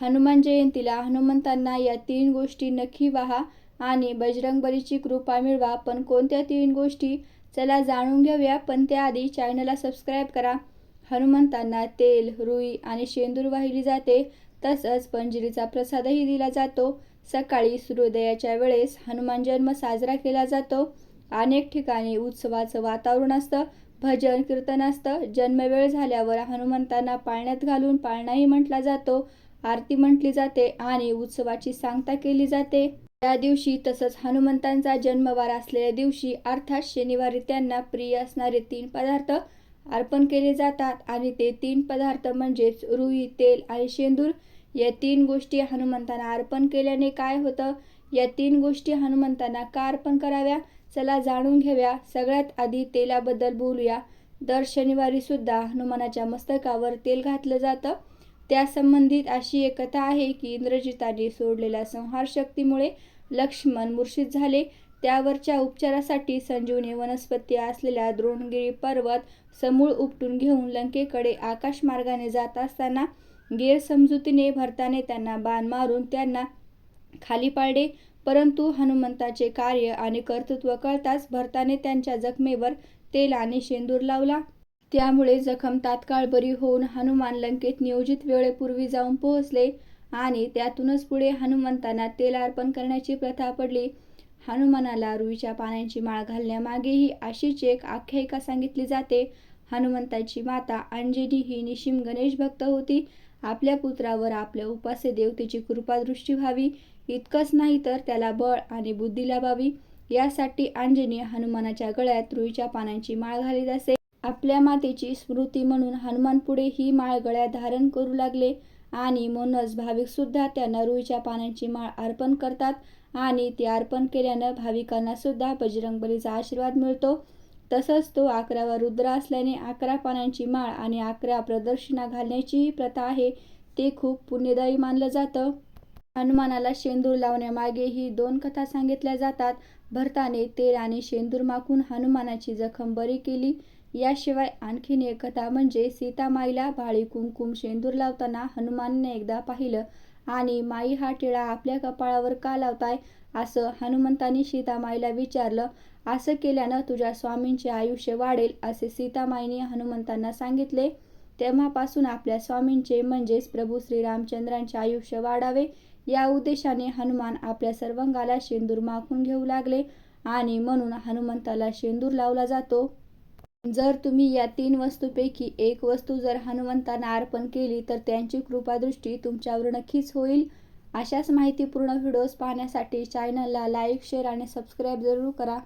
हनुमान जयंतीला हनुमंतांना या तीन गोष्टी नक्की व्हा आणि बजरंगबलीची कृपा मिळवा. पण कोणत्या तीन गोष्टी? चला जाणून घेऊया पण त्याआधी चॅनलला सबस्क्राईब करा. हनुमंतांना तेल रुई आणि शेंदूर वाहिली जाते. तसंच पंजिरीचा प्रसादही दिला जातो. सकाळी सूर्योदयाच्या वेळेस हनुमान जन्म साजरा केला जातो. अनेक ठिकाणी उत्सवाचं वातावरण असतं भजन कीर्तन असतं. जन्मवेळ झाल्यावर हनुमंतांना पाळण्यात घालून पाळणाही म्हटला जातो. आरती म्हटली जाते आणि उत्सवाची सांगता केली जाते. त्या दिवशी तसंच हनुमंतांचा जन्मवार असलेल्या दिवशी अर्थात शनिवारी त्यांना प्रिय असणारे तीन पदार्थ अर्पण केले जातात आणि ते तीन पदार्थ म्हणजेच रुई तेल आणि शेंदूर या तीन गोष्टी हनुमंतांना अर्पण केल्याने काय होतं? या तीन गोष्टी हनुमंतांना का अर्पण कराव्या? चला जाणून घेऊया. सगळ्यात आधी तेलाबद्दल बोलूया. दर शनिवारी सुद्धा हनुमानाच्या मस्तकावर तेल घातलं जातं. त्या संबंधित अशी एक कथा आहे की इंद्रजिताने सोडलेल्या संहार शक्तीमुळे लक्ष्मण मूर्छित झाले. त्यावरच्या उपचारासाठी संजीवनी वनस्पती असलेल्या द्रोणगिरी पर्वत समूळ उपटून घेऊन लंकेकडे आकाशमार्गाने जात असताना गैरसमजुतीने भरताने त्यांना बाण मारून त्यांना खाली पाडले. परंतु हनुमंताचे कार्य आणि कर्तृत्व कळताच भरताने त्यांच्या जखमेवर तेल आणि शेंदूर लावला. त्यामुळे जखम तात्काळ बरी होऊन हनुमान लंकेत नियोजित वेळेपूर्वी जाऊन पोहोचले आणि त्यातूनच पुढे हनुमंतांना तेल अर्पण करण्याची प्रथा पडली. हनुमानाला रुईच्या पाण्याची माळ घालण्यामागेही अशीच एक आख्यायिका सांगितली जाते. हनुमंताची माता अंजनी ही निशिम गणेश भक्त होती. आपल्या पुत्रावर आपल्या उपास्य देवतेची कृपादृष्टी व्हावी. इतकंच नाही तर त्याला बळ आणि बुद्धी लाभावी यासाठी अंजनी हनुमानाच्या गळ्यात रुईच्या पानांची माळ घालीत असे. आपल्या मातेची स्मृती म्हणून हनुमान पुढे ही माळ गळ्यात धारण करू लागले आणि म्हणूनच भाविक सुद्धा त्यांना पानांची माळ अर्पण करतात आणि ती अर्पण केल्यानं भाविकांना सुद्धा बजरंगबलीचा आशीर्वाद मिळतो. तसंच तो अकरावा रुद्र असल्याने अकरा पानांची माळ आणि अकरा प्रदक्षिणा घालण्याची प्रथा आहे. ते खूप पुण्यदायी मानलं जातं. हनुमानाला शेंदूर लावण्यामागे ही दोन कथा सांगितल्या जातात. भरताने तेल आणि शेंदूर माखून हनुमानाची जखम बरी केली. याशिवाय आणखीन एक कथा म्हणजे सीतामाईला भाळी कुंकुम शेंदूर लावताना हनुमानने एकदा पाहिलं आणि माई हा टिळा आपल्या कपाळावर का लावताय? असं हनुमंतांनी सीतामाईला विचारलं. असं केल्यानं तुझ्या स्वामींचे आयुष्य वाढेल असे सीतामाईने हनुमंतांना सांगितले. तेव्हापासून आपल्या स्वामींचे म्हणजेच प्रभू श्रीरामचंद्रांचे आयुष्य वाढावे या उद्देशाने हनुमान आपल्या सर्वांगाला शेंदूर माखून घेऊ लागले आणि म्हणून हनुमंताला शेंदूर लावला जातो. जर तुम्ही या तीन वस्तूपैकी एक वस्तू जर हनुमंतांना अर्पण केली तर त्यांची कृपादृष्टी तुमच्यावर नक्कीच होईल. अशाच माहितीपूर्ण व्हिडिओज पाहण्यासाठी चॅनलला लाईक शेअर आणि सबस्क्राईब जरूर करा.